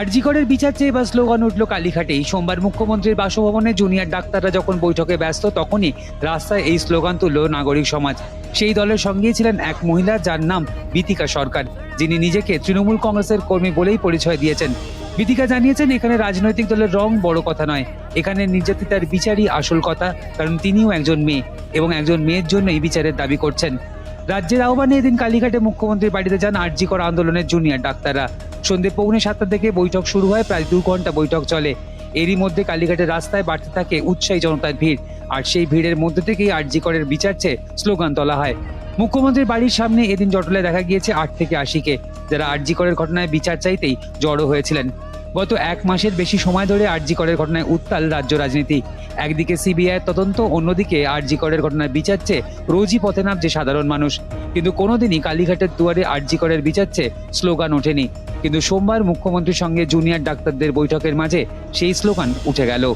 আরজিকরের বিচার চেয়ে এবার স্লোগান উঠল কালীঘাটেই সোমবার মুখ্যমন্ত্রীর বাসভবনে জুনিয়র ডাক্তাররা যখন বৈঠকে ব্যস্ত, তখনই রাস্তায় এই স্লোগান তুলল নাগরিক সমাজ। সেই দলের সঙ্গেই ছিলেন এক মহিলা যার নাম বিতিকা সরকার, যিনি নিজেকে তৃণমূল কংগ্রেসের কর্মী বলেই পরিচয় দিয়েছেন। বিতিকা জানিয়েছেন, এখানে রাজনৈতিক দলের রং বড় কথা নয়। এখানে নির্যাতিতার বিচারই আসল কথা, কারণ তিনিও একজন মেয়ে এবং একজন মেয়ের জন্য এই বিচারের দাবি করছেন। রাজ্যের আহ্বানে এদিন কালীঘাটে মুখ্যমন্ত্রীর বাড়িতে যান আরজি করা আন্দোলনের জুনিয়র ডাক্তাররা। সন্ধে পৌনে সাতটা থেকে বৈঠক শুরু হয়, প্রায় দু ঘণ্টা বৈঠক চলে। এরই মধ্যে কালীঘাটের রাস্তায় বাড়তে থাকে উৎসাহী জনতার ভিড়। আর সেই ভিড়ের মধ্যে থেকেই আরজি করের বিচার চেয়ে স্লোগান তোলা হয়। মুখ্যমন্ত্রীর বাড়ির সামনে এদিন জটলে দেখা গিয়েছে আট থেকে আশিকে, যারা আরজি করের ঘটনায় বিচার চাইতেই জড়ো হয়েছিলেন। গত এক মাসের বেশি সময় ধরে আরজি করের ঘটনায় উত্তাল রাজ্য রাজনীতি। একদিকে সিবিআই তদন্ত, অন্যদিকে আরজি করের ঘটনায় বিচার চেয়ে রোজই পথে নামছে সাধারণ মানুষ। কিন্তু কোনোদিনই কালীঘাটের দুয়ারে আরজি করের বিচার চেয়ে স্লোগান ওঠেনি। কিন্তু সোমবার মুখ্যমন্ত্রীর সঙ্গে জুনিয়র ডাক্তারদের বৈঠকের মাঝে সেই স্লোগান উঠে গেল।